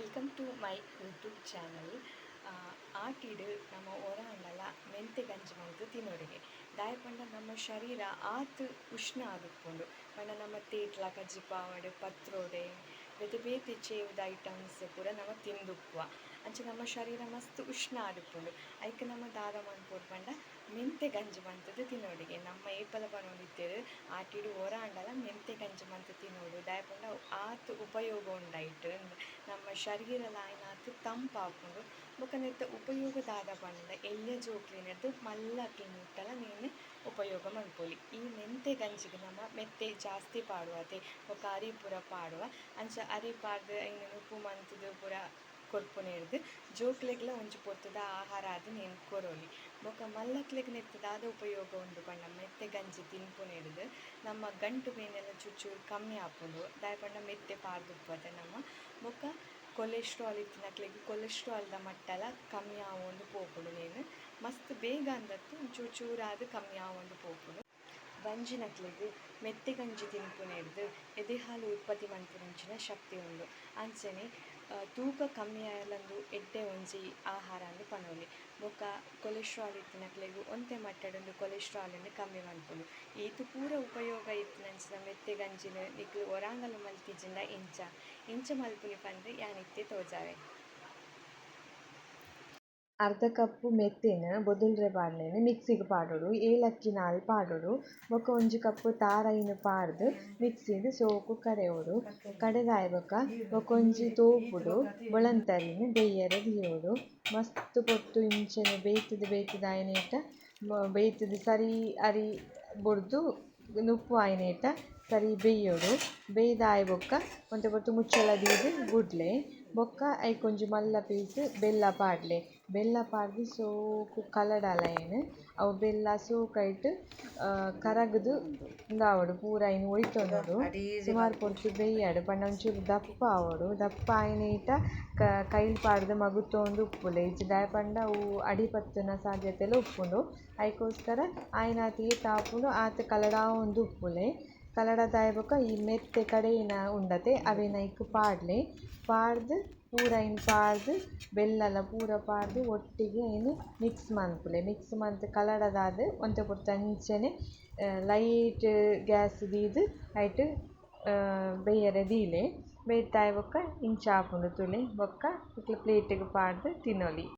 Welcome to my YouTube channel ಆಟಿಡ್ ನಮ್ಮ ಒರಾಂಡಲ ಮೆಂತೆ ಗಂಜಿ ಮಂತ್ ತಿನ್ನೋರಿಗೆ. ದಾಯ ಪಂಡ ನಮ್ಮ ಶರೀರ ಆತ್ ಉಷ್ಣ ಆದಿಪ್ಪುಂಡು ಪಂಡ ನಮ್ಮ ತೇಟ್ಲ ಕಜ್ಜಿ ಪಾವಡೆ ಪತ್ರೋಡೆ ಬೇತೆ ಬೇತೆ ಚೇವ್ದ ಐಟಮ್ಸ್ ಪೂರ ನಮ ತಿಂದುಪ್ಪುವ ಅಂಚ ನಮ್ಮ ಶರೀರ ಮಸ್ತ್ ಉಷ್ಣ ಆದುಪ್ಪುಂಡು ಐಕ್ ನಮ ದಾದ ಮನ್ಪೊಡು ಪಂಡ ಮೆಂತೆ ಗಂಜಿ ಮಂತುದು ತಿನ್ನೋಡಿಗೆ ನಮ್ಮ ಏಪಲ ಪನೊಂದಿತ್ತೆರ್ ಆಟಿಡ್ ಒರಾಂಡಲ ಮೆಂತೆ ಗಂಜಿ ಮಂತ್ ತಿನ್ನೋಡು ದಾಯ ಪಂಡ ಆತ್ ಉಪಯೋಗ ಉಂಡೈಟ್ ನಮ್ಮ ಶರೀರಲ ಆಯ್ನಾತ್ ತಂಪಾಪುಂಡು. ಬೊಕ ನೆತ್ತ ಉಪಯೋಗ ದಾದ ಪಂಡ ಎಲ್ಯ ಜೋಕ್ಲೆನೆರ್ದ್ ಮಲ್ಲ ಮುಟ್ಟಲ ನೀನು ಉಪಯೋಗ ಮನ್ಪೊಲಿ ಈ ಮೆಂತೆ ಗಂಜಿಗ್ ನಮ್ಮ ಮೆತ್ತೆ ಜಾಸ್ತಿ ಪಾಡುವತೆ ಬೊಕ ಅರಿ ಪೂರ ಪಾಡುವ. ಅಂಚ ಅರಿ ಪಾಡ್ದ್ ಐನ್ ಉಪ್ಪು ಮಂತುದು ಪೂರ ಕೊರ್ಪುನೆರ್ದ್ ಜೋಕ್ಲೆಗ್ಲ ಒಂಜಿ ಪೊರ್ತುದ ಆಹಾರ ಆದ್ ಕೊರೊಲಿ. ಬೊಕ ಮಲ್ಲಕ್ಲೆಗ್ ನೆತ್ತ ದಾದ ಉಪಯೋಗ ಉಂಡು ಪಂಡ ಮೆತ್ತೆ ಗಂಜಿ ತಿನ್ಪುನೆರ್ದ್ ನಮ್ಮ ಗಂಟು ಬೇನೆಲ ಚೂರು ಕಮ್ಮಿ ಆಪುಂಡು ದಾಯೆ ಪಂಡ ಮೆತ್ತೆ ಪಾರ್ದುಪ್ಪುವೆತೆ ನಮ ಬೊಕ ಕೊಲೆಸ್ಟ್ರಾಲ್ ಇತ್ತಿನಕ್ಲೆಗ್ ಕೊಲೆಸ್ಟ್ರಾಲ್ದ ಮಟ್ಟಲ ಕಮ್ಮಿ ಆವೊಂದು ಪೋಪುಂಡು ನೇನು. ಮಸ್ತ್ ಬೇಗ ಅಂದತ್ತು ಚೂರು ಚೂರಾದ್ ಕಮ್ಮಿ ಆವೊಂದು ಪೋಪುಂಡು. ಬಂಜಿನಕ್ಲೆಗ್ ಮೆತ್ತೆ ಗಂಜಿ తినుకునేది ಎದೆ ಹಾಲು ಉತ್ಪತ್ತಿ ಮನ್ಪುನಂಚಿನ ಶಕ್ತಿ ಉಂಡು ಅಂಚನೆ ತೂಕ ಕಮ್ಮಿ ಆಯಲಂದು ಎಡ್ಡೆ ಒಂಜಿ ಆಹಾರ ಅಂದ್ ಪನೊಲಿ. ಬೊಕ ಕೊಲೆಸ್ಟ್ರಾಲ್ ಇತ್ತಿನಕ್ಲೆಗ್ ಒಂತೆ ಕೊಲೆಸ್ಟ್ರಾಲ್ ನ್ ಕಮ್ಮಿ ಮನ್ಪುಂಡು ಈತ್ ಪೂರ ಉಪಯೋಗ ಇತ್ತಿನಂಚಿನ ಮೆತ್ತೆ ಗಂಜಿನ್ ನಿಕ್ಲ್ ಒರಾಂಗಲ ಮಲ್ತಿಜಿಂಡ ಇಂಚ. ಇಂಚ ಮಲ್ಪುನಿ ಪಂದ್ ಯಾನಿತ್ತೆ ತೋಜಾವೆ. ಅರ್ಧ ಕಪ್ ಮೆತ್ತಿನ, ಬೊದುಲ್ರೆ ಪಾರ್ಲೆನ್ ಮಿಕ್ಸಿಗ್ ಪಾಡೊಡು, ಏಲಕ್ಕಿ ನಾಲ್ ಪಾಡೊಡು ಬೊಕ ಒಂಜಿ ಕಪ್ ತಾರಯಿನ್ ಪಾರ್ದ್ ಮಿಕ್ಸಿಡ್ ಸೋಕು ಕರೆಯೋರು ಕಡೆದಾಯೆ ಬೊಕ ಬೊಕೊಂಜಿ ತೋಪುಡು, ಬೊಳಂತರಿನ್ ಬೇಯರೆ ದೀಯೊಡು, ಮಸ್ತ್ ಪೊರ್ತು ಇಂಚೆನೆ ಬೇಯ್ತುದ್ ಬೇಯ್ತುದ್ ಆಯಿನೇಟ ಬೇಯ್ತುದ್ ಸರಿ ಅರಿ ಬುರ್ದು ನುಪ್ಪು ಆಯಿನೆಟ ಸರಿ ಬೇಯೋರು ಬೇಯ್ದಾಯೆ ಬೊಕ ಒಂತೆ ಪೊರ್ತು ಮುಚ್ಚಳ ದೀದ್ ಗುಡ್ಲೆ ಬೊಕ ಐಕೊಂಜಿ ಮಲ್ಲ ಪೀಸ್ ಬೆಲ್ಲ ಪಾಡ್ಲೆ. ಬೆಲ್ಲ ಪಾರ್ದ್ ಸೋಕು ಕಲಡಾಲಯನ್ ಅವು ಬೆಲ್ಲ ಸೋಕೈಟ್ ಕರಗ್ದ್ ಉಂದಾವೊಡು ಪೂರ ಐನ್ ಒಯ್ತೊಂದುಂಡು ಸುಮಾರ್ ಪೊರ್ತು ಬೇಯ್ಯಡ್ ಪಂಡ ಒಂಚೂರು ದಪ್ಪ ಆವೊಡು. ದಪ್ಪ ಆಯಿನೇಟ ಕೈಲ್ ಪಾಡ್ದ್ ಮಗುತೊಂದು ಉಪ್ಪುಲೆ ಇಜ್ಜಿ ದಾಯೆ ಪಂಡ ಅವು ಅಡಿ ಪತ್ತುನ ಸಾಧ್ಯತೆಲ ಉಪ್ಪುಂಡು. ಐಕೋಸ್ಕರ ಆಯಿನಾತ್ ಏತ್ ತಾಪುಂಡು ಆತ್ ಕಲಡಾವೊಂದು ಉಪ್ಪುಲೆ. ಕಲಡದಾಯೆ ಬೊಕ ಈ ಮೆತ್ತೆ ಕಡೆಯಿನ ಉಂಡತೆ ಅವೆನ್ ಐಕ್ ಪಾಡ್ಲೆ. ಪಾರ್ದ್ ಪೂರ ಐನ್ ಪಾರ್ದ್ ಬೆಲ್ಲಲ ಪೂರ ಪಾರ್ದ್ ಒಟ್ಟಿಗೆ ಐನ್ ಮಿಕ್ಸ್ ಮನ್ಪುಲೆ ಮಿಕ್ಸ್ ಮಂತ್ ಕಲಡದಾದ್ ಒಂತೆ ಪೊರ್ತು ಅಂಚನೆ ಲೈಟ್ ಗ್ಯಾಸ್ ದೀದ್ ಐಟ್ ಬೆಯ್ಯರೆ ದೀಲೆ ಬೇಯ್ತಾಯೆ ಬೊಕ ಇಂಚ ಆಪುಂಡು ತುಲೆ ಬೊಕ ಇತ್ತ್ಲ ಪ್ಲೇಟ್ ಗ್ ಪಾರ್ದ್ ತಿನೊಲಿ.